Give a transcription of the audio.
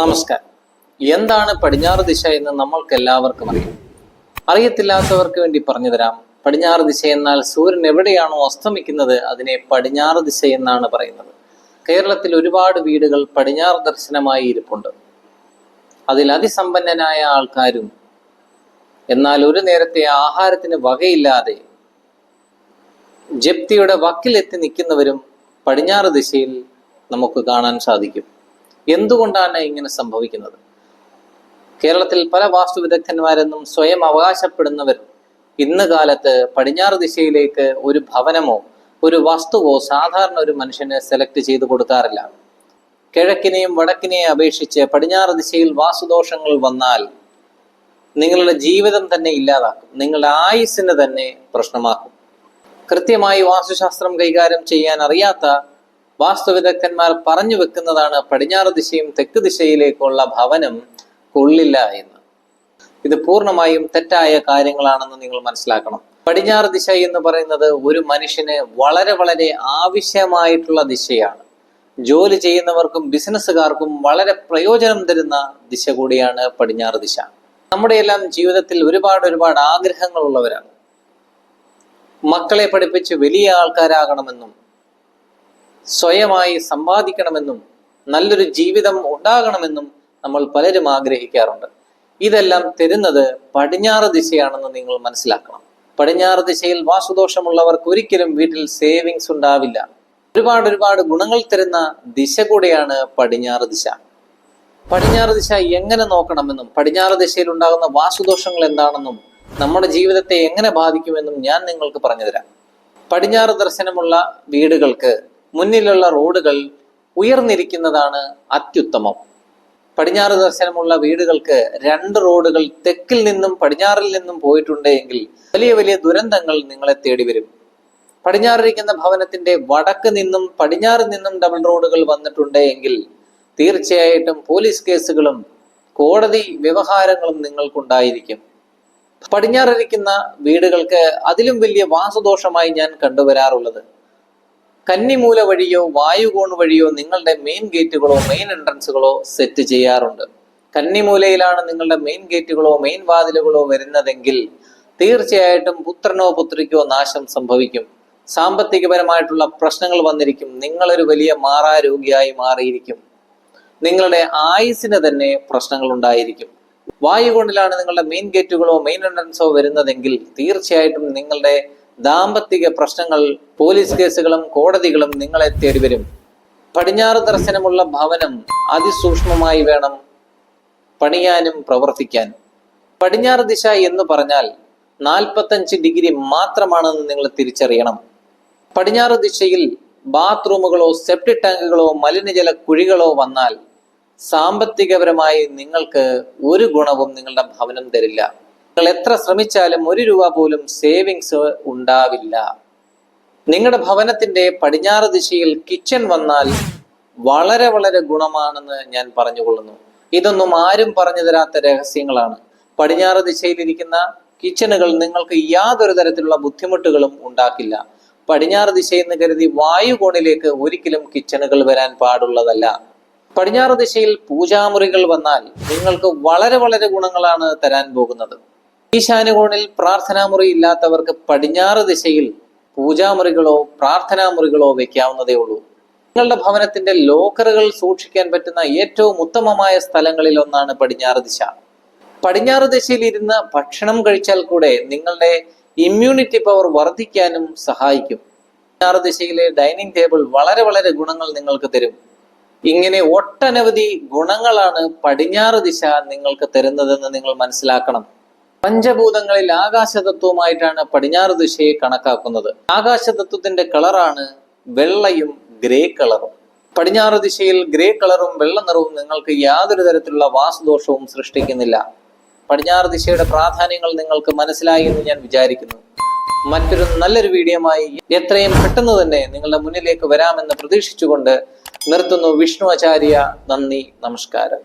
നമസ്കാരം. എന്താണ് പടിഞ്ഞാറ് ദിശ എന്ന് നമ്മൾക്ക് എല്ലാവർക്കും അറിയാം. അറിയത്തില്ലാത്തവർക്ക് വേണ്ടി പറഞ്ഞു തരാം. പടിഞ്ഞാറ് ദിശ എന്നാൽ സൂര്യൻ എവിടെയാണോ അസ്തമിക്കുന്നത് അതിനെ പടിഞ്ഞാറ് ദിശ എന്നാണ് പറയുന്നത്. കേരളത്തിൽ ഒരുപാട് വീടുകൾ പടിഞ്ഞാറ് ദർശനമായി ഇരിപ്പുണ്ട്. അതിൽ അതിസമ്പന്നനായ ആൾക്കാരും എന്നാൽ ഒരു നേരത്തെ ആഹാരത്തിന് വകയില്ലാതെ ജപ്തിയുടെ വക്കിലെത്തി നിൽക്കുന്നവരും പടിഞ്ഞാറ് ദിശയിൽ നമുക്ക് കാണാൻ സാധിക്കും. എന്തുകൊണ്ടാണ് ഇങ്ങനെ സംഭവിക്കുന്നത്? കേരളത്തിൽ പല വാസ്തു വിദഗ്ധന്മാരെന്നും സ്വയം അവകാശപ്പെടുന്നവർ ഇന്ന് കാലത്ത് പടിഞ്ഞാറ് ദിശയിലേക്ക് ഒരു ഭവനമോ ഒരു വസ്തുവോ സാധാരണ ഒരു മനുഷ്യന് സെലക്ട് ചെയ്തു കൊടുക്കാറില്ല. കിഴക്കിനെയും വടക്കിനെയും അപേക്ഷിച്ച് പടിഞ്ഞാറ് ദിശയിൽ വാസുദോഷങ്ങൾ വന്നാൽ നിങ്ങളുടെ ജീവിതം തന്നെ ഇല്ലാതാക്കും നിങ്ങളുടെ ആയുസ്സിന് തന്നെ പ്രശ്നമാക്കും. കൃത്യമായി വാസ്തുശാസ്ത്രം കൈകാര്യം ചെയ്യാൻ അറിയാത്ത വാസ്തുവിദഗ്ധന്മാർ പറഞ്ഞു വെക്കുന്നതാണ് പടിഞ്ഞാറ് ദിശയും തെക്ക് ദിശയിലേക്കുള്ള ഭവനം കൊള്ളില്ല എന്ന്. ഇത് പൂർണമായും തെറ്റായ കാര്യങ്ങളാണെന്ന് നിങ്ങൾ മനസ്സിലാക്കണം. പടിഞ്ഞാറ് ദിശ എന്ന് പറയുന്നത് ഒരു മനുഷ്യന് വളരെ വളരെ ആവശ്യമായിട്ടുള്ള ദിശയാണ്. ജോലി ചെയ്യുന്നവർക്കും ബിസിനസ്സുകാർക്കും വളരെ പ്രയോജനം തരുന്ന ദിശ കൂടിയാണ് പടിഞ്ഞാറ് ദിശ. നമ്മുടെ എല്ലാം ജീവിതത്തിൽ ഒരുപാട് ഒരുപാട് ആഗ്രഹങ്ങളുള്ളവരാണ്. മക്കളെ പഠിപ്പിച്ച് വലിയ ആൾക്കാരാകണമെന്നും സ്വയമായി സമ്പാദിക്കണമെന്നും നല്ലൊരു ജീവിതം ഉണ്ടാകണമെന്നും നമ്മൾ പലരും ആഗ്രഹിക്കാറുണ്ട്. ഇതെല്ലാം തരുന്നത് പടിഞ്ഞാറ് ദിശയാണെന്ന് നിങ്ങൾ മനസ്സിലാക്കണം. പടിഞ്ഞാറ് ദിശയിൽ വാസുദോഷമുള്ളവർക്ക് ഒരിക്കലും വീട്ടിൽ സേവിങ്സ് ഉണ്ടാവില്ല. ഒരുപാട് ഒരുപാട് ഗുണങ്ങൾ തരുന്ന ദിശ കൂടെയാണ് പടിഞ്ഞാറ് ദിശ. പടിഞ്ഞാറ് ദിശ എങ്ങനെ നോക്കണമെന്നും പടിഞ്ഞാറ് ദിശയിൽ ഉണ്ടാകുന്ന വാസുദോഷങ്ങൾ എന്താണെന്നും നമ്മുടെ ജീവിതത്തെ എങ്ങനെ ബാധിക്കുമെന്നും ഞാൻ നിങ്ങൾക്ക് പറഞ്ഞുതരാം. പടിഞ്ഞാറ് ദർശനമുള്ള വീടുകൾക്ക് മുന്നിലുള്ള റോഡുകൾ ഉയർന്നിരിക്കുന്നതാണ് അത്യുത്തമം. പടിഞ്ഞാറ് ദർശനമുള്ള വീടുകൾക്ക് രണ്ട് റോഡുകൾ തെക്കിൽ നിന്നും പടിഞ്ഞാറിൽ നിന്നും പോയിട്ടുണ്ടെങ്കിൽ വലിയ വലിയ ദുരന്തങ്ങൾ നിങ്ങളെ തേടി വരും. പടിഞ്ഞാറിരിക്കുന്ന ഭവനത്തിന്റെ വടക്ക് നിന്നും പടിഞ്ഞാറ് നിന്നും ഡബിൾ റോഡുകൾ വന്നിട്ടുണ്ട് എങ്കിൽ തീർച്ചയായിട്ടും പോലീസ് കേസുകളും കോടതി വ്യവഹാരങ്ങളും നിങ്ങൾക്കുണ്ടായിരിക്കും. പടിഞ്ഞാറിരിക്കുന്ന വീടുകൾക്ക് അതിലും വലിയ വാസുദോഷമായി ഞാൻ കണ്ടുവരാറുള്ളത്. കന്നിമൂല വഴിയോ വായുകോൺ വഴിയോ നിങ്ങളുടെ മെയിൻ ഗേറ്റുകളോ മെയിൻ എൻട്രൻസുകളോ സെറ്റ് ചെയ്യാറുണ്ട്. കന്നിമൂലയിലാണ് നിങ്ങളുടെ മെയിൻ ഗേറ്റുകളോ മെയിൻ വാതിലുകളോ വരുന്നതെങ്കിൽ തീർച്ചയായിട്ടും പുത്രനോ പുത്രിക്കോ നാശം സംഭവിക്കും. സാമ്പത്തികപരമായിട്ടുള്ള പ്രശ്നങ്ങൾ വന്നിരിക്കും. നിങ്ങളൊരു വലിയ മാറാരോഗിയായി മാറിയിരിക്കും. നിങ്ങളുടെ ആയുസിന് തന്നെ പ്രശ്നങ്ങൾ ഉണ്ടായിരിക്കും. വായുകൊണ്ടിലാണ് നിങ്ങളുടെ മെയിൻ ഗേറ്റുകളോ മെയിൻ എൻട്രൻസോ വരുന്നതെങ്കിൽ തീർച്ചയായിട്ടും നിങ്ങളുടെ ദാമ്പത്തിക പ്രശ്നങ്ങൾ പോലീസ് കേസുകളും കോടതികളും നിങ്ങളെ തേടി വരും പടിഞ്ഞാറ് ദർശനമുള്ള ഭവനം അതിസൂക്ഷ്മമായി വേണം പണിയാനും പ്രവർത്തിക്കാൻ. പടിഞ്ഞാറ് ദിശ എന്ന് പറഞ്ഞാൽ നാൽപ്പത്തഞ്ച് ഡിഗ്രി മാത്രമാണെന്ന് നിങ്ങൾ തിരിച്ചറിയണം. പടിഞ്ഞാറ് ദിശയിൽ ബാത്റൂമുകളോ സെപ്റ്റി ടാങ്കുകളോ മലിനജല കുഴികളോ വന്നാൽ സാമ്പത്തികപരമായി നിങ്ങൾക്ക് ഒരു ഗുണവും നിങ്ങളുടെ ഭവനം തരില്ല. നിങ്ങൾ എത്ര ശ്രമിച്ചാലും ഒരു രൂപ പോലും സേവിങ്സ് ഉണ്ടാവില്ല. നിങ്ങളുടെ ഭവനത്തിന്റെ പടിഞ്ഞാറ് ദിശയിൽ കിച്ചൺ വന്നാൽ വളരെ വളരെ ഗുണമാണെന്ന് ഞാൻ പറഞ്ഞുകൊള്ളുന്നു. ഇതൊന്നും ആരും പറഞ്ഞു തരാത്ത രഹസ്യങ്ങളാണ്. പടിഞ്ഞാറ് ദിശയിലിരിക്കുന്ന കിച്ചണുകൾ നിങ്ങൾക്ക് യാതൊരു തരത്തിലുള്ള ബുദ്ധിമുട്ടുകളും ഉണ്ടാക്കില്ല. പടിഞ്ഞാറ് ദിശയെന്ന് കരുതി വായുകോണിലേക്ക് ഒരിക്കലും കിച്ചണുകൾ വരാൻ പാടുള്ളതല്ല. പടിഞ്ഞാറ് ദിശയിൽ പൂജാമുറികൾ വന്നാൽ നിങ്ങൾക്ക് വളരെ വളരെ ഗുണങ്ങളാണ് തരാൻ പോകുന്നത്. ഈശാനുകോണിൽ പ്രാർത്ഥനാമുറി ഇല്ലാത്തവർക്ക് പടിഞ്ഞാറ് ദിശയിൽ പൂജാമുറികളോ പ്രാർത്ഥനാമുറികളോ വെക്കാവുന്നതേ ഉള്ളൂ. നിങ്ങളുടെ ഭവനത്തിന്റെ ലോക്കറുകൾ സൂക്ഷിക്കാൻ പറ്റുന്ന ഏറ്റവും ഉത്തമമായ സ്ഥലങ്ങളിൽ ഒന്നാണ് പടിഞ്ഞാറ് ദിശ. പടിഞ്ഞാറ് ദിശയിൽ ഇരുന്ന് ഭക്ഷണം കഴിച്ചാൽ കൂടെ നിങ്ങളുടെ ഇമ്മ്യൂണിറ്റി പവർ വർദ്ധിക്കാനും സഹായിക്കും. പടിഞ്ഞാറ് ദിശയിലെ ഡൈനിങ് ടേബിൾ വളരെ വളരെ ഗുണങ്ങൾ നിങ്ങൾക്ക് തരും. ഇങ്ങനെ ഒട്ടനവധി ഗുണങ്ങളാണ് പടിഞ്ഞാറ് ദിശ നിങ്ങൾക്ക് തരുന്നതെന്ന് നിങ്ങൾ മനസ്സിലാക്കണം. പഞ്ചഭൂതങ്ങളിൽ ആകാശതത്വമായിട്ടാണ് പടിഞ്ഞാറ് ദിശയെ കണക്കാക്കുന്നത്. ആകാശതത്വത്തിന്റെ കളറാണ് വെള്ളയും ഗ്രേ കളറും. പടിഞ്ഞാറ് ദിശയിൽ ഗ്രേ കളറും വെള്ള നിറവും നിങ്ങൾക്ക് യാതൊരു തരത്തിലുള്ള വാസുദോഷവും സൃഷ്ടിക്കുന്നില്ല. പടിഞ്ഞാറ് ദിശയുടെ പ്രാധാന്യങ്ങൾ നിങ്ങൾക്ക് മനസ്സിലായി എന്ന് ഞാൻ വിചാരിക്കുന്നു. മറ്റൊരു നല്ലൊരു വീഡിയോമായി എത്രയും പെട്ടെന്ന് തന്നെ നിങ്ങളുടെ മുന്നിലേക്ക് വരാമെന്ന് പ്രതീക്ഷിച്ചുകൊണ്ട് നിർത്തുന്നു വിഷ്ണു ആചാര്യ നന്ദി നമസ്കാരം.